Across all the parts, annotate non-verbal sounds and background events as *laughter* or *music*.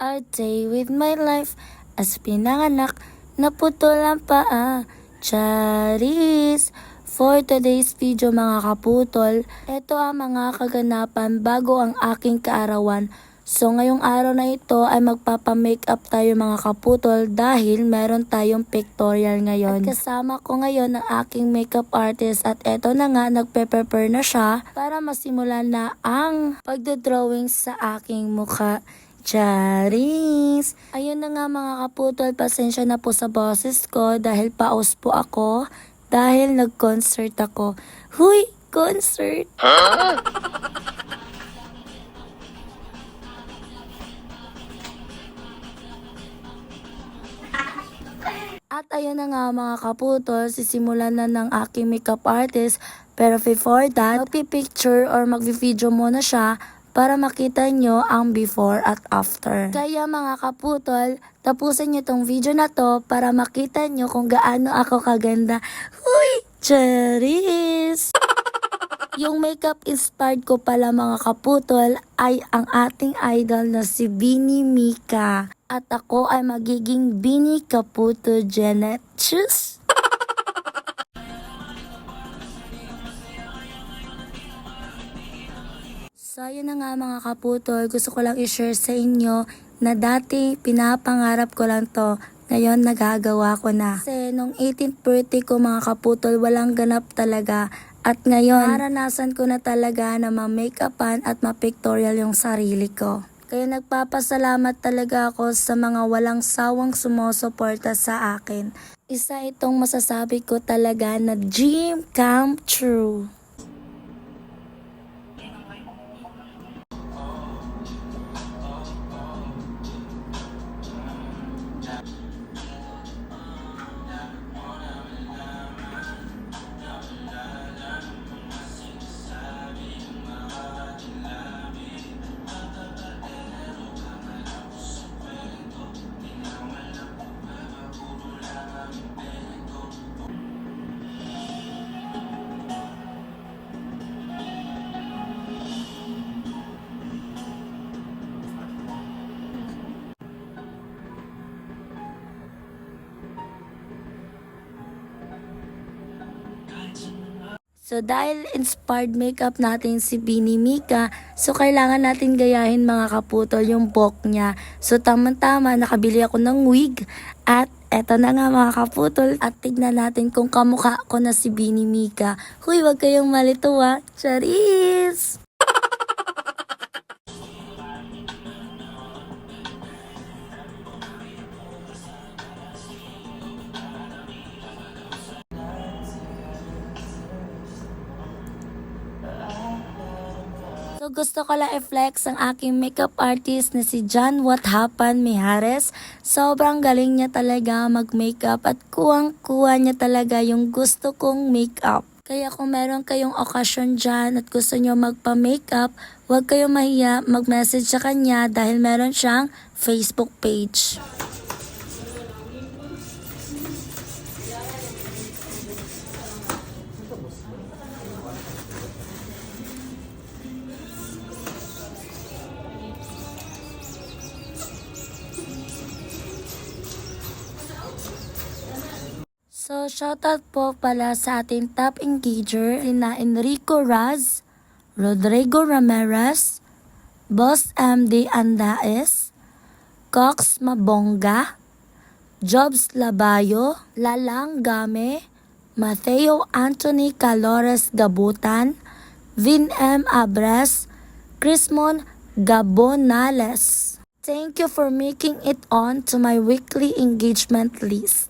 a day with my life as pinanganak naputol ang paa. Charis! For today's video mga kaputol, ito ang mga kaganapan bago ang aking kaarawan. So ngayong araw na ito ay magpapa-makeup tayo mga kaputol dahil meron tayong pictorial ngayon. At kasama ko ngayon ang aking makeup artist at eto na nga nagpe-prepare na siya para masimulan na ang pagdodrawing sa aking mukha. Charis! Ayun na nga mga kaputol, pasensya na po sa boses ko dahil paus po ako dahil nag-concert ako. Huy! Concert! At ayun na nga mga kaputol, sisimulan na ng aking makeup artist. Pero before that, magpipicture or magvi-video muna siya para makita nyo ang before at after. Kaya mga kaputol, tapusin nyo tong video na to para makita nyo kung gaano ako kaganda. Huy! Charis! *laughs* Yung makeup inspired ko pala mga kaputol ay ang ating idol na si Bini Mika. At ako ay magiging Bini Kaputo Janet. Tschüss! So, yun na nga mga kaputol. Gusto ko lang i-share sa inyo na dati pinapangarap ko lang to. Ngayon, nagagawa ko na. Kasi nung 18th birthday ko mga kaputol, walang ganap talaga. At ngayon, naranasan ko na talaga na ma-makeupan at ma-pictorial yung sarili ko. Kaya nagpapasalamat talaga ako sa mga walang sawang sumusuporta sa akin. Isa itong masasabi ko talaga na dream come true. So dahil inspired makeup natin si Bini Mika, so kailangan natin gayahin mga kaputol yung book niya. So tamang-tama, nakabili ako ng wig at eto na nga mga kaputol at tignan natin kung kamukha ko na si Bini Mika. Huy, wag kayong malito ha. Charis! Gusto ko lang i-flex ang aking makeup artist na si John What Happened Mijares. Sobrang galing niya talaga mag-makeup at kuwang-kuwa niya talaga yung gusto kong makeup. Kaya kung meron kayong okasyon dyan at gusto nyo magpa-makeup, huwag kayong mahiya mag-message sa kanya dahil meron siyang Facebook page. So, shoutout po pala sa ating top engager, sina Enrico Raz, Rodrigo Ramirez, Boss MD Andaes, Cox Mabonga, Jobs Labayo, Lalang Game, Mateo Anthony Calores Gabutan, Vin M. Abres, Crismon Gabonales. Thank you for making it on to my weekly engagement list.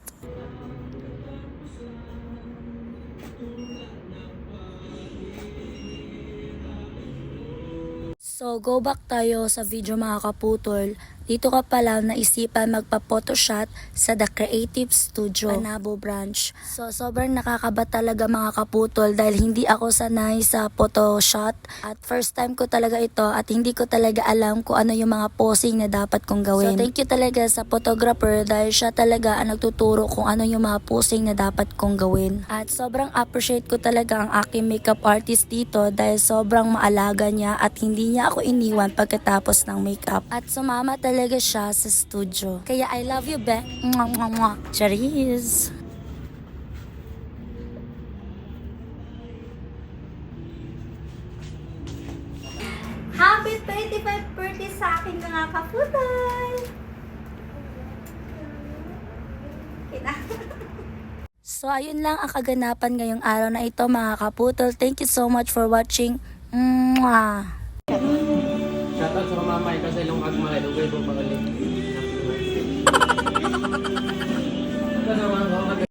So, go back tayo sa video mga kaputol. Dito ka pala naisipan magpa-photoshoot sa The Creative Studio, Panabo Branch. So, sobrang nakakaba talaga mga kaputol dahil hindi ako sanay sa photoshoot. At first time ko talaga ito at hindi ko talaga alam kung ano yung mga posing na dapat kong gawin. So, thank you talaga sa photographer dahil siya talaga ang nagtuturo kung ano yung mga posing na dapat kong gawin. At sobrang appreciate ko talaga ang aking makeup artist dito dahil sobrang maalaga niya at hindi niya ako iniwan pagkatapos ng makeup. At sumama talaga talaga siya sa studio. Kaya I love you, be. Mwah, mwah, mwah. Charis! Happy 25th birthday sa akin mga kaputol! Kita. *laughs* So, ayun lang ang kaganapan ngayong araw na ito, mga kaputol. Thank you so much for watching. Mwah! Sa mamay kasi agmay, lugay po pagaling. Ito naman,